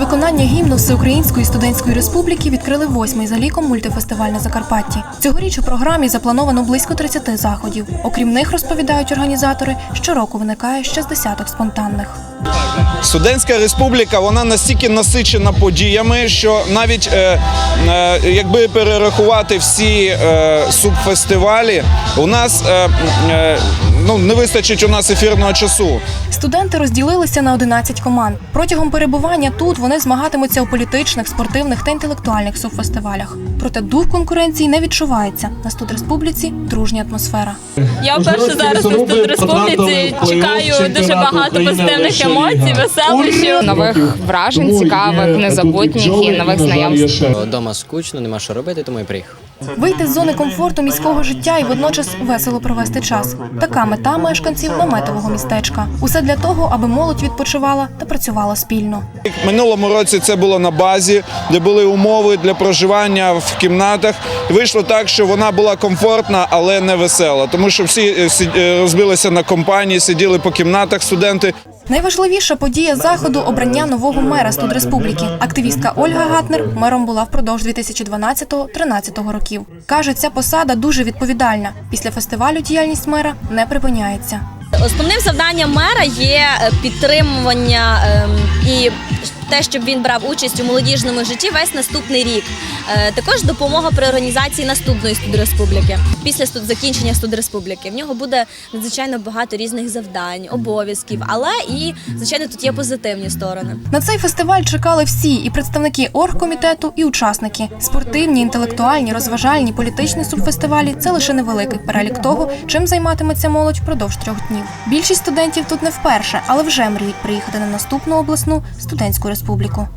виконання гімну Всеукраїнської студентської республіки відкрили восьмий за ліком мультифестиваль на Закарпатті. Цьогоріч у програмі заплановано близько 30 заходів. Окрім них, розповідають організатори, щороку виникає ще з десяток спонтанних. Студентська республіка вона настільки насичена подіями, що навіть е, е, якби перерахувати всі е, субфестивалі, у нас е, е, ну не вистачить у нас ефірного часу. Студенти розділилися на 11 команд. Протягом перебування тут вони змагатимуться у політичних, спортивних та інтелектуальних субфестивалях. Проте дух конкуренції не відчувається. На студреспубліці дружня атмосфера. Я вперше зараз тут в республіці чекаю дуже багато позитивних емоцій, веселощів. нових вражень, цікавих, незабутніх і нових знайомств. Вдома скучно, нема що робити, тому і приїхав. Вийти з зони комфорту міського життя і водночас весело провести час. Така мета мешканців наметового містечка. Усе для того, аби молодь відпочивала та працювала спільно. Минулому році це було на базі, де були умови для проживання в кімнатах. Вийшло так, що вона була комфортна, але не весела, тому що всі е, е, розбилися на компанії, сиділи по кімнатах студенти. Найважливіша подія заходу обрання нового мера студреспубліки. Активістка Ольга Гатнер мером була впродовж 2012-13 років. Каже, ця посада дуже відповідальна. Після фестивалю діяльність мера не припиняється. Основним завданням мера є е, підтримування ем, і те, щоб він брав участь у молодіжному житті весь наступний рік. Е, Також допомога при організації наступної студреспубліки. Після закінчення студреспубліки в нього буде надзвичайно багато різних завдань, обов'язків, але і звичайно тут є позитивні сторони. На цей фестиваль чекали всі і представники оргкомітету, і учасники. Спортивні, інтелектуальні, розважальні, політичні субфестивалі це лише невеликий перелік того, чим займатиметься молодь впродовж трьох днів. Більшість студентів тут не вперше, але вже мріють приїхати на наступну обласну студентську республіку.